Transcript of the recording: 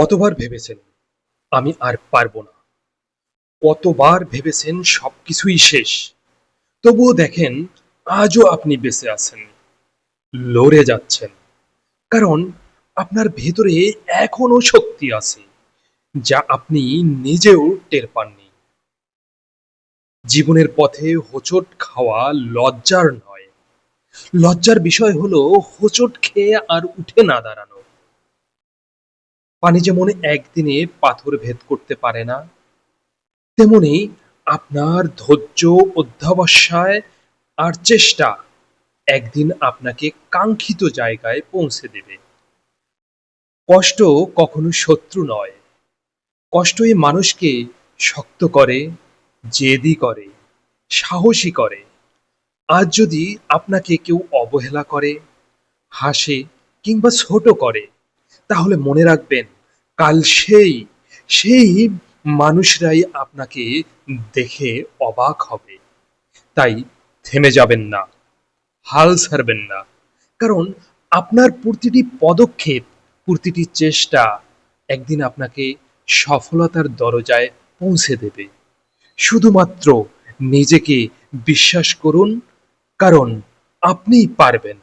কতবার ভেবেছেন, আমি আর পারব না? কতবার ভেবেছেন সবকিছুই শেষ? তবুও দেখেন, আজও আপনি বেঁচে আছেন, লড়ে যাচ্ছেন। কারণ আপনার ভেতরে এখনও শক্তি আছে, যা আপনি নিজেও টের পাননি। জীবনের পথে হোঁচট খাওয়া লজ্জার নয়। লজ্জার বিষয় হলো হোঁচট খেয়ে আর উঠে না দাঁড়ানো। পানি যেমন একদিনে পাথর ভেদ করতে পারে না, তেমনি আপনার ধৈর্য, অধ্যাবসায় আর চেষ্টা একদিন আপনাকে কাঙ্ক্ষিত জায়গায় পৌঁছে দেবে। কষ্ট কখনো শত্রু নয়। কষ্টই মানুষকে শক্ত করে, জেদি করে, সাহসী করে। আজ যদি আপনাকে কেউ অবহেলা করে, হাসে কিংবা ছোট করে, তাহলে মনে রাখবেন কাল সেই সেই মানুষরাই আপনাকে দেখে অবাক হবে। তাই থেমে যাবেন না, হাল ছাড়বেন না। কারণ আপনার প্রতিটি পদক্ষেপ, প্রতিটি চেষ্টা একদিন আপনাকে সফলতার দরজায় পৌঁছে দেবে। শুধুমাত্র নিজেকে বিশ্বাস করুন, কারণ আপনিই পারবেন।